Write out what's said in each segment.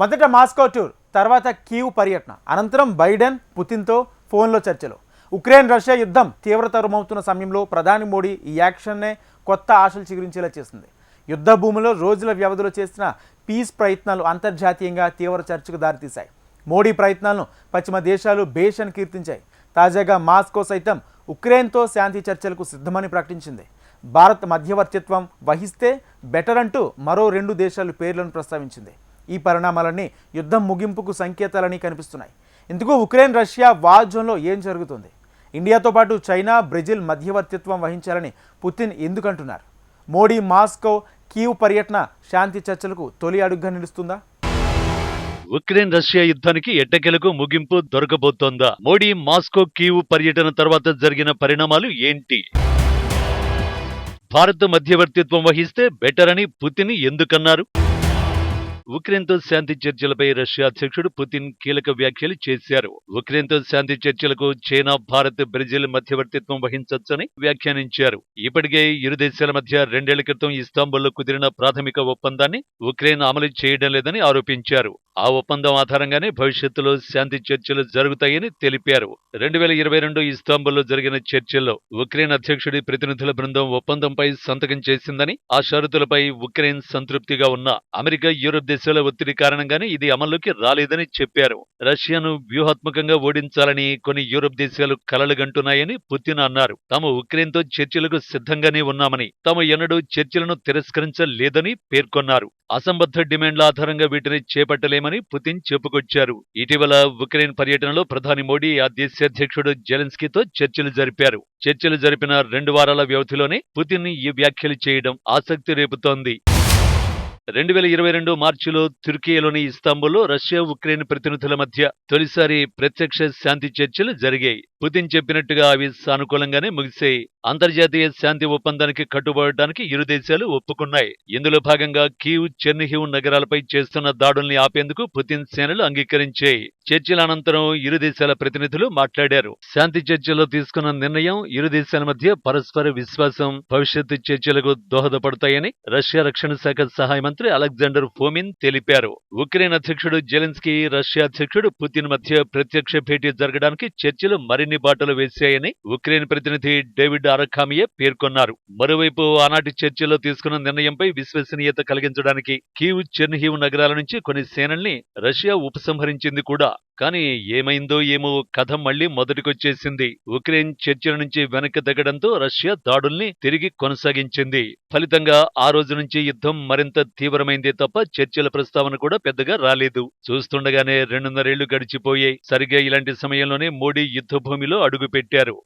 మొదట Moscow tour తర్వాత Kyiv పర్యటన అనంతరం బైడెన్ పుతిన్తో ఫోన్లో చర్చలు. ఉక్రెయిన్ రష్యా యుద్ధం తీవ్రతరమవుతున్న సమయంలో ప్రధాని మోడీ ఈ యాక్షన్నే కొత్త ఆశలు చిగురించేలా చేసింది. యుద్ధ భూమిలో రోజుల వ్యవధిలో చేసిన పీస్ ప్రయత్నాలు అంతర్జాతీయంగా తీవ్ర చర్చకు దారితీశాయి. మోడీ ప్రయత్నాలను పశ్చిమ దేశాలు బేష్ కీర్తించాయి. తాజాగా మాస్కో సైతం ఉక్రెయిన్తో శాంతి చర్చలకు సిద్ధమని ప్రకటించింది. భారత్ మధ్యవర్తిత్వం వహిస్తే బెటర్ అంటూ మరో రెండు దేశాలు పేర్లను ప్రస్తావించింది. ఈ పరిణామాలన్నీ యుద్ధం ముగింపుకు సంకేతాలని కనిపిస్తున్నాయి. ఇందుకు ఉక్రెయిన్ రష్యా వాజంలో ఏం జరుగుతుంది? ఇండియాతో పాటు చైనా బ్రెజిల్ మధ్యవర్తిత్వం వహించాలని పుతిన్ ఎందుకంటున్నారు? మోడీ మాస్కో కీవ్ పర్యటన శాంతి చర్చలకు తొలి అడుగుగా నిలుస్తుందా? ఉక్రెయిన్ రష్యా యుద్ధానికి ఎట్టకెలకు ముగింపు దొరకబోతోందా? మోడీ మాస్కో కీవ్ పర్యటన తర్వాత జరిగిన పరిణామాలు ఏంటి? భారత్ మధ్యవర్తిత్వం వహిస్తే బెటర్ అని పుతిన్ ఎందుకన్నారు? ఉక్రెయిన్తో శాంతి చర్చలపై రష్యా అధ్యక్షుడు పుతిన్ కీలక వ్యాఖ్యలు చేశారు. ఉక్రెయిన్తో శాంతి చర్చలకు చైనా భారత్ బ్రెజిల్ మధ్యవర్తిత్వం వహించొచ్చని వ్యాఖ్యానించారు. ఇప్పటికే ఇరు దేశాల మధ్య రెండేళ్ళ క్రితం ఇస్తాంబుల్లో కుదిరిన ప్రాథమిక ఒప్పందాన్ని ఉక్రెయిన్ అమలు చేయడం లేదని ఆరోపించారు. ఆ ఒప్పందం ఆధారంగానే భవిష్యత్తులో శాంతి చర్చలు జరుగుతాయని తెలిపారు. రెండు వేల ఇరవై రెండు ఇస్తాంబుల్లో జరిగిన చర్చల్లో ఉక్రెయిన్ అధ్యక్షుడి ప్రతినిధుల బృందం ఒప్పందంపై సంతకం చేసిందని ఆ షరతులపై ఉక్రెయిన్ సంతృప్తిగా ఉన్న అమెరికా యూరప్ దేశాల ఒత్తిడి కారణంగానే ఇది అమల్లోకి రాలేదని చెప్పారు. రష్యాను వ్యూహాత్మకంగా ఓడించాలని కొన్ని యూరప్ దేశాలు కలలుగంటున్నాయని పుతిన్ అన్నారు. తాము ఉక్రెయిన్తో చర్చలకు సిద్ధంగానే ఉన్నామని తాము ఎన్నడూ చర్చలను తిరస్కరించలేదని పేర్కొన్నారు. అసంబద్ధ డిమాండ్ల ఆధారంగా వీటిని చేపట్టలేమని పుతిన్ చెప్పుకొచ్చారు. ఇటీవల ఉక్రెయిన్ పర్యటనలో ప్రధాని మోడీ ఆ దేశాధ్యక్షుడు జెలెన్స్కీతో చర్చలు జరిపారు. చర్చలు జరిపిన రెండు వారాల వ్యవధిలోనే పుతిన్ ఈ వ్యాఖ్యలు చేయడం ఆసక్తి రేపుతోంది. రెండు వేల ఇరవై రెండు మార్చిలో తుర్కియాలోని ఇస్తాంబుల్లో రష్యా ఉక్రెయిన్ ప్రతినిధుల మధ్య తొలిసారి ప్రత్యక్ష శాంతి చర్చలు జరిగాయి. పుతిన్ చెప్పినట్టుగా అవి సానుకూలంగానే ముగిశాయి. అంతర్జాతీయ శాంతి ఒప్పందానికి కట్టుబడటానికి ఇరు దేశాలు ఒప్పుకున్నాయి. ఇందులో భాగంగా కీవ్ చెర్నిహివ్ నగరాలపై చేస్తున్న దాడుల్ని ఆపేందుకు పుతిన్ సేనలు అంగీకరించాయి. చర్చల అనంతరం ఇరు దేశాల ప్రతినిధులు మాట్లాడారు. శాంతి చర్చల్లో తీసుకున్న నిర్ణయం ఇరు దేశాల మధ్య పరస్పర విశ్వాసం భవిష్యత్తు చర్చలకు దోహదపడతాయని రష్యా రక్షణ శాఖ సహాయ మంత్రి అలెగ్జాండర్ ఫోమిన్ తెలిపారు. ఉక్రెయిన్ అధ్యక్షుడు జెలెన్స్కీ రష్యా అధ్యక్షుడు పుతిన్ మధ్య ప్రత్యక్ష భేటీ జరగడానికి చర్చలు మరిన్ని బాటలు వేశాయని ఉక్రెయిన్ ప్రతినిధి డేవిడ్ అరఖామియే పేర్కొన్నారు. మరోవైపు ఆనాటి చర్చల్లో తీసుకున్న నిర్ణయంపై విశ్వసనీయత కలిగించడానికి కీవ్ చెర్నిహివ్ నగరాల నుంచి కొన్ని సేనల్ని రష్యా ఉపసంహరించింది కూడా. కానీ ఏమైందో ఏమో కథ మళ్ళీ మొదటికొచ్చేసింది. ఉక్రెయిన్ చర్చల నుంచి వెనక్కి తగ్గడంతో రష్యా దాడుల్ని తిరిగి కొనసాగించింది. ఫలితంగా ఆ రోజు నుంచి యుద్ధం మరింత తీవ్రమైందే తప్ప చర్చల ప్రస్తావన కూడా పెద్దగా రాలేదు. చూస్తుండగానే రెండున్నరేళ్ళు గడిచిపోయాయి. సరిగ్గా ఇలాంటి సమయంలోనే మోడీ యుద్ధభూమిలో అడుగుపెట్టారు.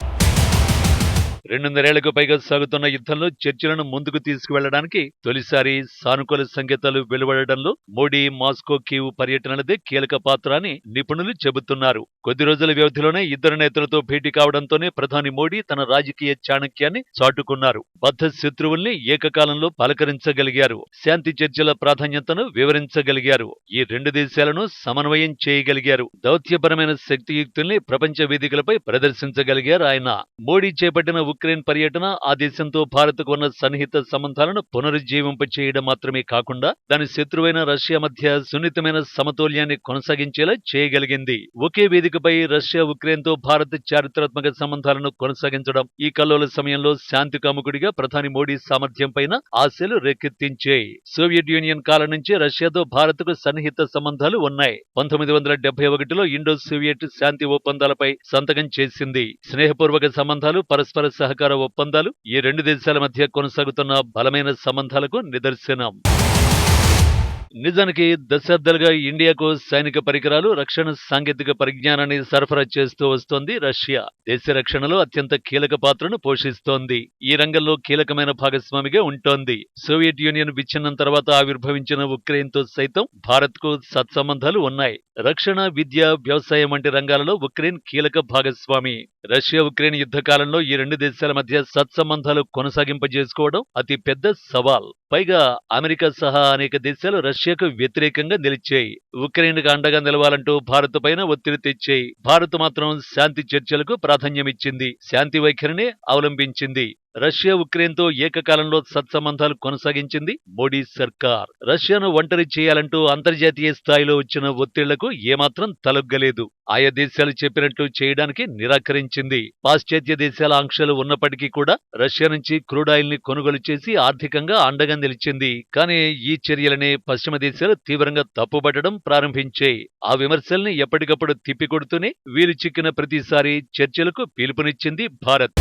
రెండున్నరేళ్ళకు పైగా సాగుతున్న యుద్ధంలో చర్చలను ముందుకు తీసుకువెళ్ళడానికి తొలిసారి సానుకూల సంకేతాలు వెలువడడంలో మోడీ మాస్కో కీవ్ పర్యటనలదే కీలక పాత్ర అని నిపుణులు చెబుతున్నారు. కొద్ది రోజుల వ్యవధిలోనే ఇద్దరు నేతలతో భేటీ కావడంతోనే ప్రధాని మోడీ తన రాజకీయ చాణక్యాన్ని చాటుకున్నారు. బద్ధ శత్రువుల్ని ఏకకాలంలో పలకరించగలిగారు. శాంతి చర్చల ప్రాధాన్యతను వివరించగలిగారు. ఈ రెండు దేశాలను సమన్వయం చేయగలిగారు. దౌత్యపరమైన శక్తియుక్తుల్ని ప్రపంచ వేదికలపై ప్రదర్శించగలిగారు ఆయన. మోడీ చేపట్టిన ఉక్రెయిన్ పర్యటన ఆ దేశంతో భారత్కు ఉన్న సన్నిహిత సంబంధాలను పునరుజ్జీవింపచేయడం మాత్రమే కాకుండా దాని శత్రువైన రష్యా మధ్య సున్నితమైన సమతౌల్యాన్ని కొనసాగించేలా చేయగలిగింది. ఒకే వేదికపై రష్యా ఉక్రెయిన్తో భారత్ చారిత్రాత్మక సంబంధాలను కొనసాగించడం ఈ కల్లోల సమయంలో శాంతి కాముకుడిగా ప్రధాని మోడీ సామర్థ్యం పైన ఆశలు రేకెత్తించాయి. సోవియట్ యూనియన్ కాలం నుంచి రష్యాతో భారత్కు సన్నిహిత సంబంధాలు ఉన్నాయి. పంతొమ్మిది వందల డెబ్బై ఒకటిలో ఇండో సోవియట్ శాంతి ఒప్పందాలపై సంతకం చేసింది. స్నేహపూర్వక సంబంధాలు పరస్పర సహకార ఒప్పందాలు ఈ రెండు దేశాల మధ్య కొనసాగుతున్న బలమైన సంబంధాలకు నిదర్శనం. నిజానికి దశాబ్దాలుగా ఇండియాకు సైనిక పరికరాలు రక్షణ సాంకేతిక పరిజ్ఞానాన్ని సరఫరా చేస్తూ వస్తోంది రష్యా. దేశ రక్షణలో అత్యంత కీలక పాత్రను పోషిస్తోంది. ఈ రంగంలో కీలకమైన భాగస్వామిగా ఉంటోంది. సోవియట్ యూనియన్ విచ్ఛిన్నం తర్వాత ఆవిర్భవించిన ఉక్రెయిన్తో సైతం భారత్కు సత్సంబంధాలు ఉన్నాయి. రక్షణ విద్య వ్యవసాయం వంటి రంగాలలో ఉక్రెయిన్ కీలక భాగస్వామి. రష్యా ఉక్రెయిన్ యుద్ధ కాలంలో ఈ రెండు దేశాల మధ్య సత్సంబంధాలు కొనసాగింపజేసుకోవడం అతి పెద్ద సవాల్. పైగా అమెరికా సహా అనేక దేశాలు రష్యా రష్యాకు వ్యతిరేకంగా నిలిచాయి. ఉక్రెయిన్కు అండగా నిలవాలంటూ భారత్ పైన ఒత్తిడి తెచ్చాయి. భారత్ మాత్రం శాంతి చర్చలకు ప్రాధాన్యమిచ్చింది. శాంతి వైఖరిని అవలంబించింది. రష్యా ఉక్రెయిన్తో ఏకకాలంలో సత్సంబంధాలు కొనసాగించింది మోడీ సర్కార్. రష్యాను ఒంటరి చేయాలంటూ అంతర్జాతీయ స్థాయిలో వచ్చిన ఒత్తిళ్ళకు ఏమాత్రం తలొగ్గలేదు. ఆయా దేశాలు చెప్పినట్లు చేయడానికి నిరాకరించింది. పాశ్చాత్య దేశాల ఆంక్షలు ఉన్నప్పటికీ కూడా రష్యా నుంచి క్రూడ్ ఆయిల్ని కొనుగోలు చేసి ఆర్థికంగా అండగా నిలిచింది. కానీ ఈ చర్యలనే పశ్చిమ దేశాలు తీవ్రంగా తప్పుపట్టడం ప్రారంభించాయి ఆ విమర్శల్ని ఎప్పటికప్పుడు తిప్పికొడుతూనే వీలు చిక్కిన ప్రతిసారి చర్చలకు పిలుపునిచ్చింది భారత్.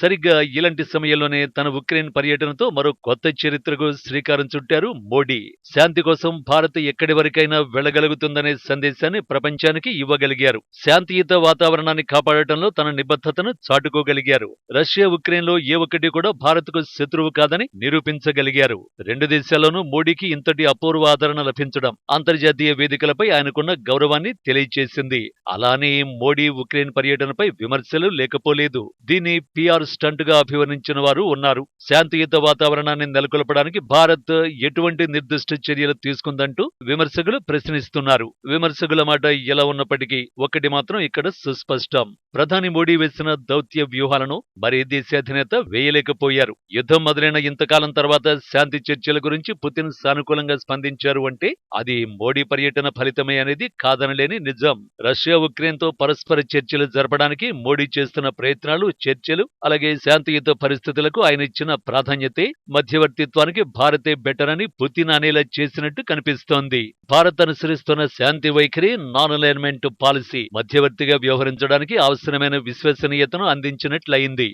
సరిగ్గా ఇలాంటి సమయంలోనే తన ఉక్రెయిన్ పర్యటనతో మరో కొత్త చరిత్రకు శ్రీకారం చుట్టారు మోడీ. శాంతి కోసం భారత్ ఎక్కడి వరకైనా వెళ్ళగలుగుతుందనే సందేశాన్ని ప్రపంచానికి ఇవ్వగలిగారు. శాంతియుత వాతావరణాన్ని కాపాడటంలో తన నిబద్ధతను చాటుకోగలిగారు. రష్యా ఉక్రెయిన్లో ఏ ఒక్కటి కూడా భారత్కు శత్రువు కాదని నిరూపించగలిగారు. రెండు దేశాల్లోనూ మోడీకి ఇంతటి అపూర్వ ఆదరణ లభించడం అంతర్జాతీయ వేదికలపై ఆయనకున్న గౌరవాన్ని తెలియచేసింది. అలానే మోడీ ఉక్రెయిన్ పర్యటనపై విమర్శలు లేకపోలేదు. దీన్ని పిఆర్ స్టంట్గా అభివర్ణించిన వారు ఉన్నారు. శాంతియుత వాతావరణాన్ని నెలకొల్పడానికి భారత్ ఎటువంటి నిర్దిష్ట చర్యలు తీసుకుందంటూ విమర్శకులు ప్రశ్నిస్తున్నారు. విమర్శకుల మాట ఎలా ఉన్నప్పటికీ ఒకటి మాత్రం ఇక్కడ సుస్పష్టం. ప్రధాని మోడీ వేసిన దౌత్య వ్యూహాలను మరే దేశాధినేత వేయలేకపోయారు. యుద్ధం మొదలైన ఇంతకాలం తర్వాత శాంతి చర్చల గురించి పుతిన్ సానుకూలంగా స్పందించారు అంటే అది మోడీ పర్యటన ఫలితమే అనేది కాదనలేని నిజం. రష్యా ఉక్రెయిన్తో పరస్పర చర్చలు జరపడానికి మోడీ చేస్తున్న ప్రయత్నాలు చర్చలు అలా అలాగే శాంతియుత పరిస్థితులకు ఆయన ఇచ్చిన ప్రాధాన్యతే మధ్యవర్తిత్వానికి భారతే బెటర్ అని పుతిన్ అనేలా చేసినట్టు కనిపిస్తోంది. భారత్ అనుసరిస్తున్న శాంతి వైఖరి నాన్ అలైన్మెంట్ పాలసీ మధ్యవర్తిగా వ్యవహరించడానికి అవసరమైన విశ్వసనీయతను అందించినట్లయింది.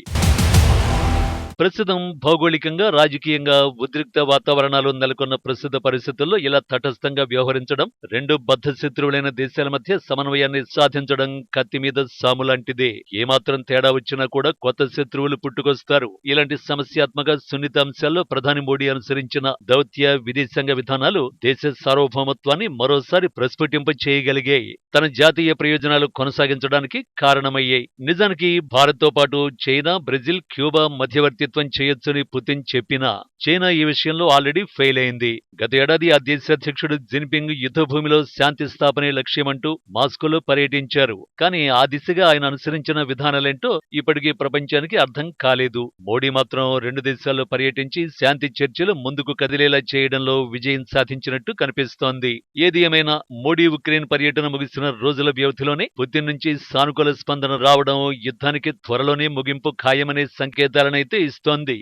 ప్రస్తుతం భౌగోళికంగా రాజకీయంగా ఉద్రిక్త వాతావరణాలు నెలకొన్న ప్రస్తుత పరిస్థితుల్లో ఇలా తటస్థంగా వ్యవహరించడం రెండు బద్ధ శత్రువులైన దేశాల మధ్య సమన్వయాన్ని సాధించడం కత్తి మీద సాము లాంటిదే. ఏమాత్రం తేడా వచ్చినా కూడా కొత్త శత్రువులు పుట్టుకొస్తారు. ఇలాంటి సమస్యాత్మక సున్నిత అంశాల్లో ప్రధాని మోడీ అనుసరించిన దౌత్య విదేశాంగ విధానాలు దేశ సార్వభౌమత్వాన్ని మరోసారి ప్రస్ఫుటింప చేయగలిగాయి. తన జాతీయ ప్రయోజనాలు కొనసాగించడానికి కారణమయ్యాయి. నిజానికి భారత్తో పాటు చైనా బ్రెజిల్ క్యూబా మధ్యవర్తి మధ్యవర్తిత్వం చేయొచ్చని పుతిన్ చెప్పినా చైనా ఈ విషయంలో ఆల్రెడీ ఫెయిల్ అయింది. గత ఏడాది ఆ దేశ అధ్యక్షుడు జిన్పింగ్ యుద్ధభూమిలో శాంతి స్థాపనే లక్ష్యమంటూ మాస్కోలో పర్యటించారు. కానీ ఆ దిశగా ఆయన అనుసరించిన విధానాలేంటో ఇప్పటికీ ప్రపంచానికి అర్థం కాలేదు. మోడీ మాత్రం రెండు దేశాల్లో పర్యటించి శాంతి చర్చలు ముందుకు కదిలేలా చేయడంలో విజయం సాధించినట్టు కనిపిస్తోంది. ఏది ఏమైనా మోడీ ఉక్రెయిన్ పర్యటన ముగిసిన రోజుల వ్యవధిలోనే పుతిన్ నుంచి సానుకూల స్పందన రావడం యుద్ధానికి త్వరలోనే ముగింపు ఖాయమనే సంకేతాలనైతే Sunday